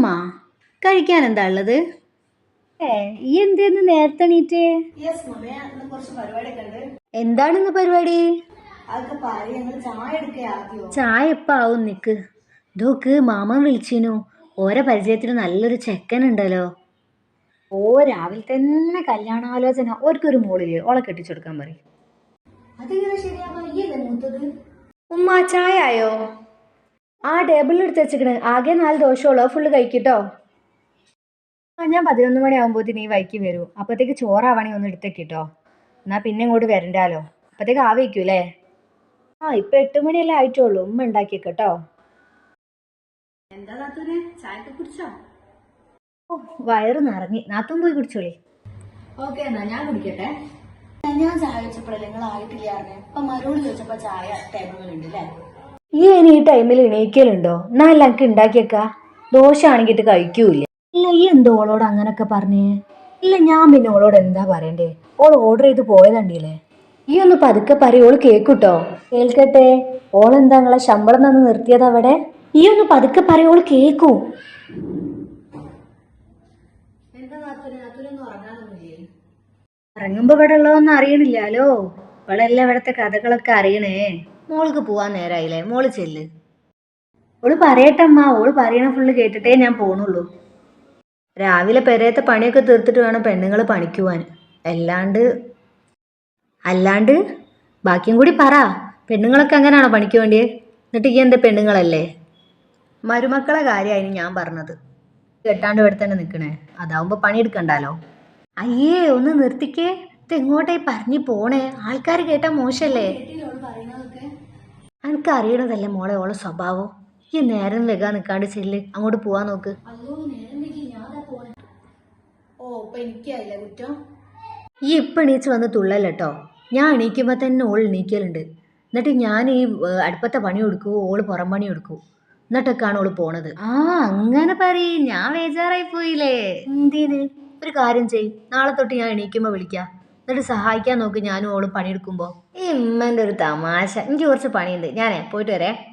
ഉമ്മ കഴിക്കാൻ എന്താ ഉള്ളത്? ഏ ഈ എന്തേന്ന് നേരത്തെ എണീറ്റേ? പരിപാടി? ചായ എപ്പോ ആവും നിക്ക്? ദോക്ക് മാമൻ വിളിച്ചിനു. ഓരോ പരിചയത്തിന് നല്ലൊരു ചെക്കൻ ഉണ്ടല്ലോ. ഓ രാവിലെ തന്നെ കല്യാണാലോചന. ഓർക്കൊരു മോളിൽ. ഓളെ കെട്ടിച്ചു കൊടുക്കാൻ പറയും. ഉമ്മ ചായ ആയോ? ആ ടേബിളിൽ എടുത്ത് വെച്ചിക്കണ് ആകെ നാല് ദോശമുള്ളൂ ഫുള്ള് കഴിക്കട്ടോ. ആ ഞാൻ പതിനൊന്ന് മണിയാകുമ്പോഴത്തേന് ഈ വൈക്ക് വരൂ. അപ്പോഴത്തേക്ക് ചോറാവണേ ഒന്ന് എടുത്തേക്കിട്ടോ. എന്നാൽ പിന്നെ ഇങ്ങോട്ട് വരണ്ടാലോ. അപ്പോഴത്തേക്ക് ആവയ്ക്കൂലേ ആ ഇപ്പം എട്ട് മണിയല്ലേ ആയിട്ടുള്ളൂ. ഉമ്മ ഉണ്ടാക്കിയേക്കട്ടോ. എന്താ നാത്തൂനെ? കുടിച്ചോ? ഓ വയറ് നിറങ്ങി നാത്തും പോയി കുടിച്ചോളി. ഓക്കെ എന്നാ ഞാൻ കുടിക്കട്ടെ. ഞാൻ ചായ വെച്ചപ്പോഴല്ലേ നിങ്ങൾ ആയിട്ടില്ല അറിഞ്ഞേ? ഇപ്പൊ മരോട് ചോദിച്ചപ്പോ ചായ ടേബിളിലുണ്ട് അല്ലേ ഈ ഇനി ഈ ടൈമിൽ എണീക്കലുണ്ടോ? എന്നാ എല്ലാം എനിക്ക് ഉണ്ടാക്കിയേക്കാ ദോശ ആണെങ്കിട്ട് കഴിക്കൂല ഇല്ല ഈ എന്തോ ഓളോട് അങ്ങനൊക്കെ പറഞ്ഞേ? ഇല്ല ഞാൻ പിന്നെ ഓളോട് എന്താ പറയണ്ടേ? ഓൾ ഓർഡർ ചെയ്ത് പോയതണ്ടില്ലേ ഈ ഒന്ന് പതുക്കെ പറയും ഓൾ കേക്കൂട്ടോ? കേൾക്കട്ടെ. ഓൾ നിങ്ങളെ ശമ്പളം തന്ന് നിർത്തിയത് അവിടെ? ഈ ഒന്ന് പതുക്കെ പറയും ഓൾ കേക്കൂ. എന്താ ഇറങ്ങുമ്പോ ഇവിടെ ഉള്ളതൊന്നും അറിയണില്ലാലോ ഇവിടെ എല്ലാം ഇവിടത്തെ കഥകളൊക്കെ അറിയണേ. മോൾക്ക് പോവാൻ നേരായില്ലേ? മോൾ ചെല്ല്. ഓൾ പറയട്ടമ്മ ഓൾ പറയണ ഫുള്ള് കേട്ടിട്ടേ ഞാൻ പോണുള്ളൂ. രാവിലെ പെരയത്തെ പണിയൊക്കെ തീർത്തിട്ട് വേണം പെണ്ണുങ്ങൾ പണിക്കുവാൻ. അല്ലാണ്ട് അല്ലാണ്ട് ബാക്കിയും കൂടി പറ. പെണ്ണുങ്ങളൊക്കെ അങ്ങനെയാണോ പണിക്ക് വേണ്ടിയേ? എന്നിട്ട് ഈ എന്താ പെണ്ണുങ്ങളല്ലേ? മരുമക്കളെ കാര്യമായിരുന്നു ഞാൻ പറഞ്ഞത്. കെട്ടാണ്ട് ഇവിടെ തന്നെ നിൽക്കണേ അതാവുമ്പോൾ പണിയെടുക്കണ്ടല്ലോ. അയ്യേ ഒന്ന് നിർത്തിക്കേ. ഇത് എങ്ങോട്ടായി പറഞ്ഞു പോണേ? ആൾക്കാർ കേട്ടാൽ പറയുന്നതൊക്കെ എനിക്ക് അറിയണതല്ലേ മോളെ ഓളെ സ്വഭാവം? ഈ നേരം വെക്കാൻ നിൽക്കാണ്ട് ചെല്ല് അങ്ങോട്ട് പോവാൻ നോക്ക്. ഓ ഇപ്പൊ എനിക്കായില്ലേ കുറ്റം? ഈ ഇപ്പം എണീച്ച് വന്ന് തുള്ളല്ലോ ഞാൻ എണീക്കുമ്പോൾ തന്നെ ഓൾ എണീക്കലുണ്ട്. എന്നിട്ട് ഞാൻ ഈ അടുപ്പത്തെ പണി കൊടുക്കൂ ഓൾ പുറം പണി കൊടുക്കൂ എന്നിട്ടൊക്കെയാണ് ഓൾ പോണത്. ആ അങ്ങനെ പറയും. ഞാൻ ബേജാറായി പോയില്ലേ. എന്തിന്? ഒരു കാര്യം ചെയ് നാളെ തൊട്ട് ഞാൻ എണീക്കുമ്പോൾ വിളിക്കാം. എന്നിട്ട് സഹായിക്കാൻ നോക്ക് ഞാനും ഓളും പണിയെടുക്കുമ്പോൾ ഈ ഇമ്മന്റെ ഒരു തമാശ. എനിക്ക് കുറച്ച് പണിയുണ്ട്. ഞാനേ പോയിട്ട് വരേ.